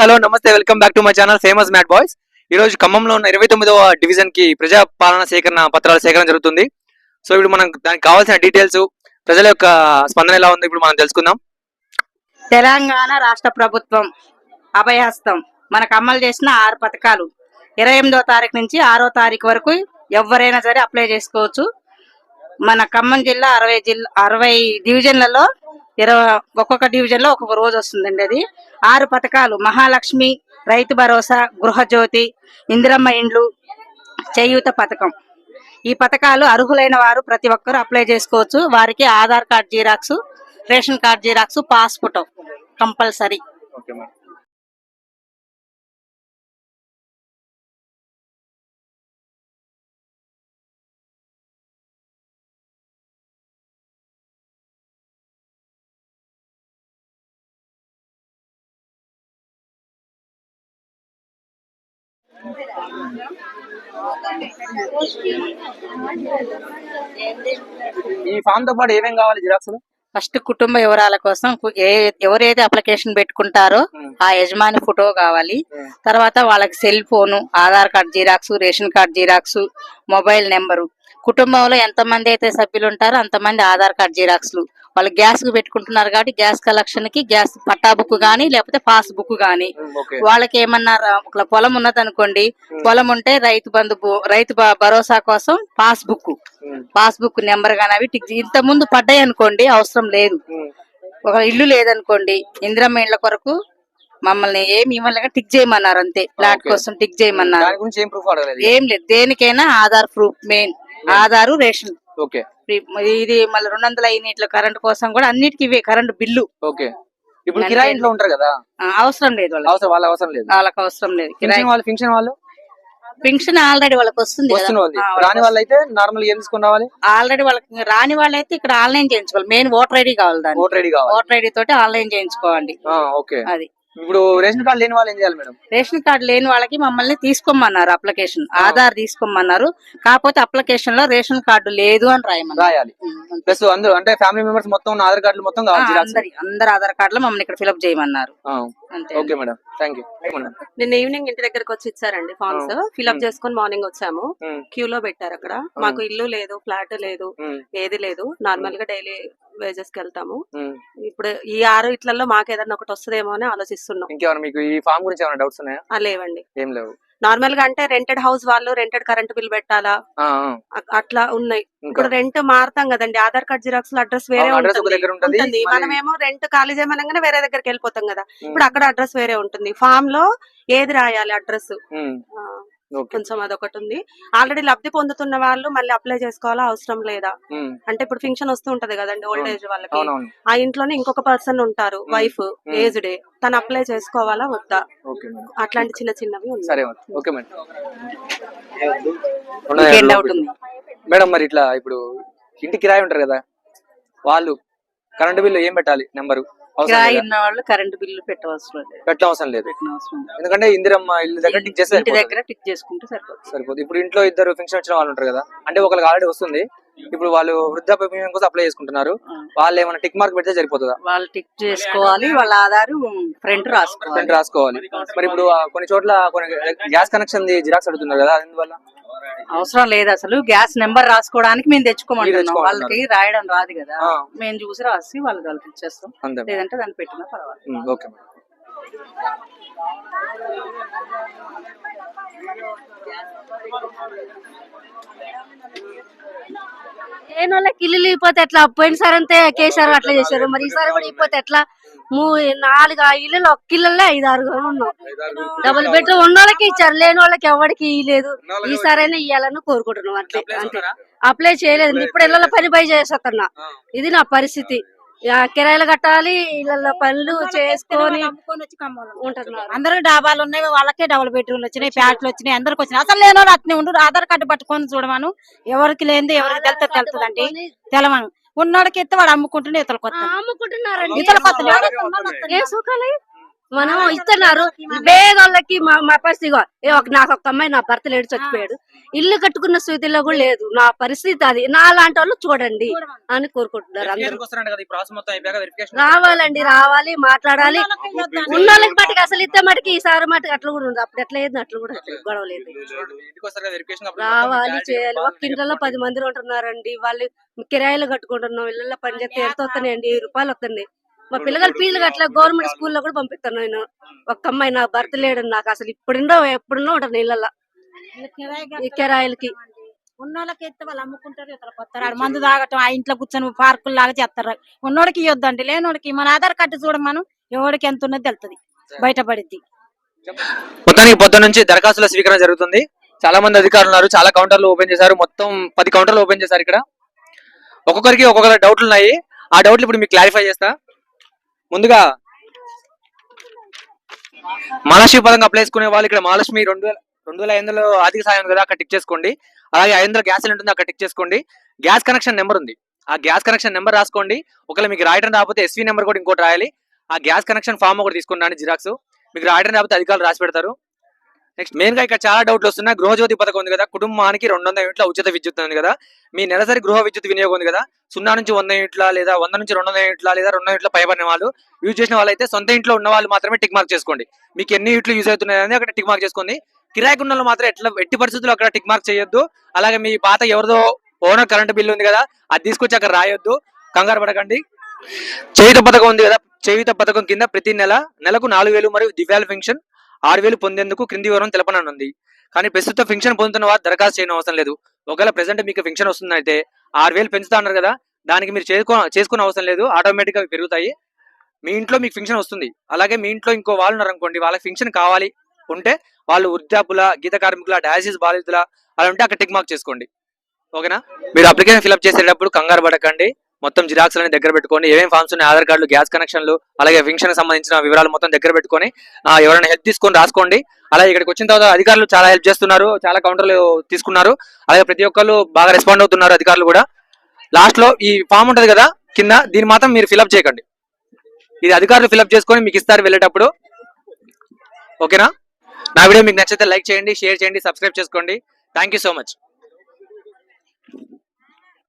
Hello నమస్తే welcome back to my channel famous mat boys. ఈ రోజు ఖమ్మంలో ఉన్న ఇరవై తొమ్మిదవ డివిజన్కి ప్రజా పాలన సేకరణ పత్రాల సేకరణ జరుగుతుంది. సో ఇప్పుడు మనం దానికి కావాల్సిన డీటెయిల్స్ ప్రజల యొక్క స్పందన ఎలా ఉంది ఇప్పుడు మనం తెలుసుకుందాం. తెలంగాణ రాష్ట్ర ప్రభుత్వం అభయహస్తం. మనకు అమలు చేసిన ఆరు పథకాలు. ఇరవై ఎనిమిదో తారీఖు నుంచి ఆరో తారీఖు వరకు ఎవరైనా సరే అప్లై చేసుకోవచ్చు. మన ఖమ్మం జిల్లా అరవై జిల్లా అరవై డివిజన్లలో ఇరవై ఒక్కొక్క డివిజన్లో ఒక్కొక్క రోజు వస్తుందండి అది. ఆరు పథకాలు. మహాలక్ష్మి రైతు భరోసా గృహజ్యోతి ఇందిరమ్మ ఇండ్లు చేయూత పథకం. ఈ పథకాలు అర్హులైన వారు ప్రతి ఒక్కరూ అప్లై చేసుకోవచ్చు. వారికి Aadhaar card xerox ration card xerox pass photo compulsory. ఈ ఫామ్తో పాటు ఏమేం కావాలి జిరాక్స్ ఫస్ట్ కుటుంబ వివరాల కోసం ఏ ఎవరైతే అప్లికేషన్ పెట్టుకుంటారో ఆ యజమాని ఫోటో కావాలి. తర్వాత వాళ్ళకి cell phone Aadhaar card xerox ration card xerox mobile number. కుటుంబంలో ఎంతమంది అయితే సభ్యులు ఉంటారో అంతమంది ఆధార్ కార్డ్ జీరాక్స్లు. వాళ్ళు గ్యాస్కు పెట్టుకుంటున్నారు కాబట్టి గ్యాస్ కలెక్షన్కి గ్యాస్ పట్టా బుక్ గానీ లేకపోతే పాస్ బుక్ గానీ. వాళ్ళకి ఏమన్నా పొలం ఉన్నది అనుకోండి పొలం ఉంటే రైతు బంధు రైతు భరోసా కోసం pass book. Pass book number కానీ అవి ఇంత ముందు పడ్డాయి అనుకోండి అవసరం లేదు. ఒక ఇల్లు లేదనుకోండి ఇందిరమ్మ ఇళ్ళ కొరకు మమ్మల్ని ఏమి ఇవ్వాలి టిక్ చేయమన్నారు అంతే. ఫ్లాట్. కోసం టిక్ చేయమన్నారు ఏం లేదు. దేనికైనా Aadhaar proof main. Aadhaar ration. Okay. ఇది మళ్ళీ రెండు వందల యూనిట్ల కరెంట్ కోసం కూడా అన్నిటికీ ఇవే కరెంట్ బిల్లు. ఓకే. ఇప్పుడు కిరాయి ఇంట్లో ఉంటారు కదా? అవసరం లేదు అవసరం వాళ్ళ అవసరం లేదు. వాళ్ళకి అవసరం లేదు. కిరాయి. ఫింక్షన్ వాళ్ళు ఫింక్షన్ వాళ్ళు? పెన్షన్ ఆల్రెడీ వాళ్ళకి వస్తుంది వాళ్ళు రాని వాళ్ళు అయితే నార్మల్ ఏం ఆల్రెడీ వాళ్ళకి రాని వాళ్ళైతే ఇక్కడ ఆన్లైన్ చేయించుకోవాలి. మెయిన్ ఓటర్ ఐడి కావాలి దాన్ని ఓటర్ ఐడి కావాలి. ఓటర్ ఐడి తోటి ఆన్లైన్ చేయించుకోవాలి. ఓకే. అది. ఇప్పుడు రేషన్ కార్డు లేని వాళ్ళు ఏం చేయాలి మేడం? రేషన్ కార్డు లేని వాళ్ళకి మమ్మల్ని తీసుకోమన్నారు అప్లికేషన్. ఆధార్ తీసుకోమన్నారు. కాకపోతే అప్లికేషన్లో రేషన్ కార్డు లేదు అని రాయమన్నారు. రాయాలి. ప్లస్ అందరూ అంటే ఫ్యామిలీ మెంబర్స్ మొత్తం ఉన్న ఆధార్ కార్డులు మొత్తం కావాలి అందరి అందరు ఆధార్ కార్డులో మమ్మల్ని ఇక్కడ ఫిల్అప్ చేయమన్నారు. అంతే. Okay madam. Thank you madam నిన్న ఈవినింగ్ ఇంటి దగ్గరకు వచ్చి ఇచ్చారండి ఫార్మ్స్ ఫిల్అప్ చేసుకొని మార్నింగ్ వచ్చాము. క్యూ లో పెట్టారు అక్కడ. మాకు ఇల్లు లేదు ఫ్లాట్ లేదు ఏది లేదు. నార్మల్గా డైలీ వేజెస్కి వెళ్తాము ఇప్పుడు ఈ ఆరు ఇట్లలో మాకు ఏదైనా ఒకటి వస్తుందేమో అని ఆలోచిస్తున్నాం. ఇంకేమైనా మీకు ఈ ఫామ్ గురించి ఏమైనా డౌట్స్ ఉన్నాయా? ఆ, లేవండి. ఏం లేవు. నార్మల్గా అంటే రెంటెడ్ హౌస్ వాళ్ళు రెంటెడ్ కరెంట్ బిల్ పెట్టాలా? ఆ, ఆ. అ- అట్లా ఉన్నాయి. ఇంకా? ఇప్పుడు రెంట్ మారుతాం కదండి. ఆధార్ కార్డ్ జిరాక్స్లో అడ్రస్ వేరే అవును, address ఒక ఉంటుంది. దగ్గర ఉంటుంది. మనమేమో రెంట్ ఖాళీ చేయమనగానే వేరే దగ్గరికి వెళ్ళిపోతాం కదా. ఇప్పుడు అక్కడ అడ్రస్ వేరే ఉంటుంది. ఫామ్లో ఏది రాయాలి అడ్రస్? ఉమ్, కొంచెం అదొకటి ఉంది ఆల్రెడీ లబ్ధి పొందుతున్న వాళ్ళు మళ్ళీ అప్లై చేసుకోవాలా అవసరం లేదా? అంటే ఇప్పుడు ఫంక్షన్ వస్తూ ఉంటది కదండి ఓల్డ్ ఏజ్ వాళ్ళకి. ఆ ఇంట్లోనే ఇంకొక పర్సన్ ఉంటారు వైఫ్ ఏజ్ డే తను అప్లై చేసుకోవాలా వద్దా? అట్లాంటి చిన్న చిన్నవి మేడం. మరి ఇట్లా ఇప్పుడు ఇంటి కిరాయి ఉంటారు కదా వాళ్ళు కరెంట్ బిల్లు ఏం పెట్టాలి? నెంబరు కిరాయి? ఉన్న వాళ్ళు కరెంట్ బిల్లు పెట్టవసరం లేదు. పెట్టనవసరం లేదు. ఎందుకంటే ఇందిరమ్మ ఇల్లు దగ్గర టిక్ చేస్తే ఇంటి సరిపోతుంది. దగ్గర టిక్ చేసుకుంటే సరిపోతుంది. సరిపోతుంది. ఇప్పుడు ఇంట్లో ఇద్దరు ఫంక్షన్ వచ్చిన వాళ్ళు ఉంటారు కదా అంటే ఒకరికి ఆల్రెడీ వస్తుంది. ఇప్పుడు వాళ్ళు వృద్ధాప్య పెన్షన్ కోసం అప్లై చేసుకుంటున్నారు. వాళ్ళు ఏమైనా టిక్ మార్క్ పెడితే సరిపోతుందా? వాళ్ళు టిక్ చేసుకోవాలి వాళ్ళ ఆధారు ఫ్రంట్ రాసుకోవాలి. ఫ్రంట్ రాసుకోవాలి. మరి ఇప్పుడు ఆ కొన్ని చోట్ల కొన్ని గ్యాస్ కనెక్షన్ జిరాక్స్ అడుగుతున్నారు కదా అందువల్ల అవసరం లేదు అసలు. గ్యాస్ నెంబర్ రాసుకోవడానికి మేము తెచ్చుకోమంటున్నాం. వాళ్ళకి రాయడం రాదు కదా. మేము చూసి రాసి వాళ్ళకి వాళ్ళకి ఇచ్చేస్తాం. లేదంటే దాన్ని పెట్టినా పర్వాలేదు. ఓకే లేని వాళ్ళకి ఇల్లు ఇపోతే ఎట్లా? పోయినసారి అంతే కేసీఆర్ అట్లా చేశారు. మరి ఈసారి కూడా ఇపోతే ఎట్లా? నాలుగు ఆ ఇల్లు ఒక్క ఇళ్ళల్లో ఐదు ఆరుగురు ఉన్నాం డబుల్ బెడ్రూమ్ ఉన్న వాళ్ళకి ఇచ్చారు లేని వాళ్ళకి ఎవరికి ఇయ్యలేదు. ఈసారైనా ఇయ్యాలని కోరుకుంటున్నాం అట్లే. అంతే. అప్లై చేయలేదు. ఇప్పుడు ఇళ్ళలో పని పై చేస్తున్నా ఇది నా పరిస్థితి. కిరాయిలు కట్టాలి ఇళ్ళల్లో పనులు చేసుకొని ఉంటున్నారు. అందరూ డాబాలు ఉన్నాయి వాళ్ళకే డబుల్ బెడ్రూమ్లు వచ్చినాయి ఫ్లాట్లు వచ్చినాయి అందరికి వచ్చినాయి. అసలు లేని వాళ్ళు అట్నే ఉండు ఆధార్ కార్డు పట్టుకొని చూడమను. ఎవరికి లేనిది ఎవరికి తెలుస్తుంది తెలుస్తుందండి తెలవను. ఉన్నోడికి ఎత్తే వాడు అమ్ముకుంటుండే ఇతలకు ఆ, అమ్ముకుంటున్నారండి. ఏ సుఖాలు మనం ఇస్తున్నారు. పేదోళ్ళకి మా మా పరిస్థితి ఒక నాకు ఒక అమ్మాయి నా భర్త లేడు చచ్చిపోయాడు. ఇల్లు కట్టుకున్న స్థితిలో కూడా లేదు. నా పరిస్థితి అది. నా లాంటి వాళ్ళు చూడండి అని కోరుకుంటున్నారు అందరూ. రావాలండి రావాలి మాట్లాడాలి. ఉన్న వాళ్ళకి మటుకు అసలు ఇస్తే మటుకు ఈసారి మటుకు అట్లా కూడా ఉంది అప్పుడు ఎట్లా లేదు అట్లా కూడా గొడవ లేదు. రావాలి చేయాలి. ఒక్క ఇంట్లో పది మంది ఉంటున్నారండి. వాళ్ళు కిరాయిలు కట్టుకుంటున్నాం ఇళ్ళల్లో పని చేస్తే ఎంత వస్తున్నాయండి? వెయ్యి రూపాయలు వస్తుంది మా పిల్లగారు ఫీజులు అట్లా గవర్నమెంట్ స్కూల్లో కూడా పంపిస్తాను నేను ఒక్క అమ్మాయి నా భర్త లేడు నాకు అసలు ఇప్పుడుండో ఎప్పుడున్నో ఉంటాను ఇళ్ళల్లో ఈ కిరాయిలకి. ఉన్నోళ్ళకి ఎత్తే వాళ్ళు అమ్ముకుంటారు ఇతర కొత్తారు. మందు తాగటం ఆ ఇంట్లో కూర్చొని పార్కులు లాగా చేస్తారు. ఉన్నోడికి ఇవ్వద్దండి లేనోడికి మన ఆధార్ కార్డు చూడమను ఎవడికి ఎంత ఉన్నది తెలుస్తుంది బయటపడిద్ది. మొత్తానికి పొద్దున్న నుంచి దరఖాస్తుల స్వీకరణ జరుగుతుంది. చాలా మంది అధికారులు ఉన్నారు చాలా కౌంటర్లు ఓపెన్ చేశారు మొత్తం పది కౌంటర్లు ఓపెన్ చేశారు ఇక్కడ. ఒక్కొక్కరికి ఒక్కొక్క డౌట్లు ఉన్నాయి. ఆ డౌట్లు ఇప్పుడు మీకు క్లారిఫై చేస్తా. ముందుగా మహాలక్ష్మి పథకం అప్లై చేసుకునే వాళ్ళు ఇక్కడ మహాలక్ష్మి రెండు వేల రెండు వేల ఐదు వందలు ఆర్థిక సాయం కదా అక్కడ టిక్ చేసుకోండి. అలాగే ఐదు వందల గ్యాస్ ఉంటుంది అక్కడ టిక్ చేసుకోండి. గ్యాస్ కనెక్షన్ నెంబర్ ఉంది. ఆ గ్యాస్ కనెక్షన్ నెంబర్ రాసుకోండి. ఒకవేళ మీకు రాయడం రాకపోతే ఎస్వీ నెంబర్ కూడా ఇంకోటి రాయాలి. ఆ గ్యాస్ కనెక్షన్ ఫామ్ ఒకటి తీసుకున్నాను జిరాక్స్. మీకు రాయడం రాకపోతే అధికారులు రాసి పెడతారు. నెక్స్ట్ మెయిన్గా ఇక్కడ చాలా డౌట్లు వస్తున్నాయి. గృహజ్యోతి పథకం ఉంది కదా కుటుంబానికి రెండు వందల యూనిట్ల ఉచిత విద్యుత్ ఉంది కదా. మీ నెలసరి గృహ విద్యుత్ వినియోగం ఉంది కదా. సున్నా నుంచి వంద యూనిట్ల లేదా వంద నుంచి రెండు వందల యూనిట్ల లేదా రెండు యూనిట్ల పైబడిన వాళ్ళు యూజ్ చేసిన వాళ్ళైతే సొంత ఇంట్లో ఉన్న వాళ్ళు మాత్రమే టిక్ మార్క్ చేసుకోండి. మీకు ఎన్ని యూనిట్లు యూజ్ అవుతున్నాయని అక్కడ టిక్ మార్క్ చేసుకోండి. కిరాయికి ఉన్న వాళ్ళు మాత్రం ఎట్లా ఎట్టి పరిస్థితుల్లో అక్కడ టిక్ మార్క్ చేయొద్దు. అలాగే మీ పాత ఎవరిదో ఓనర్ కరెంట్ బిల్ ఉంది కదా అది తీసుకొచ్చి అక్కడ రాయొద్దు. కంగారు పడకండి. చేయుత పథకం ఉంది కదా చేయుత పథకం కింద ప్రతి నెల నెలకు నాలుగు వేలు మరియు దివ్యాల పెన్షన్ ఆరు వేలు పొందేందుకు క్రింది వివరం తెలపనుంది. కానీ ప్రస్తుతం పెన్షన్ పొందుతున్న వారు దరఖాస్తు చేయడం అవసరం లేదు. ఒకవేళ ప్రజెంట్ మీకు పెన్షన్ వస్తుందైతే ఆరు వేలు పెంచుతా అన్నారు కదా దానికి మీరు చేసుకో చేసుకునే అవసరం లేదు. ఆటోమేటిక్గా పెరుగుతాయి. మీ ఇంట్లో మీకు పెన్షన్ వస్తుంది. అలాగే మీ ఇంట్లో ఇంకో వాళ్ళు ఉన్నారు అనుకోండి వాళ్ళకి పెన్షన్ కావాలి ఉంటే వాళ్ళు వృద్ధాపుల గీత కార్మికుల డయాసిస్ బాధితుల అలా ఉంటే అక్కడ టిక్ మార్క్ చేసుకోండి. ఓకేనా? మీరు అప్లికేషన్ ఫిల్అప్ చేసేటప్పుడు కంగారు పడకండి. మొత్తం జిరాక్స్ అన్ని దగ్గర పెట్టుకొని ఏమేమి ఫామ్స్ ఉన్నాయి ఆధార్ కార్డులు గ్యాస్ కనెక్షన్లు అలాగే పెన్షన్ సంబంధించిన వివరాలు మొత్తం దగ్గర పెట్టుకొని ఎవరైనా హెల్ప్ తీసుకొని రాసుకోండి. అలాగే ఇక్కడికి వచ్చిన తర్వాత అధికారులు చాలా హెల్ప్ చేస్తున్నారు చాలా కౌంటర్లు తీసుకున్నారు. అలాగే ప్రతి ఒక్కళ్ళు బాగా రెస్పాండ్ అవుతున్నారు అధికారులు కూడా. లాస్ట్లో ఈ ఫామ్ ఉంటది కదా కింద దీన్ని మాత్రం మీరు ఫిల్అప్ చేయకండి. ఇది అధికారులు ఫిల్అప్ చేసుకొని మీకు ఇస్తారు వెళ్ళేటప్పుడు. ఓకేనా? నా వీడియో మీకు నచ్చితే లైక్ చేయండి షేర్ చేయండి సబ్స్క్రైబ్ చేసుకోండి. Thank you so much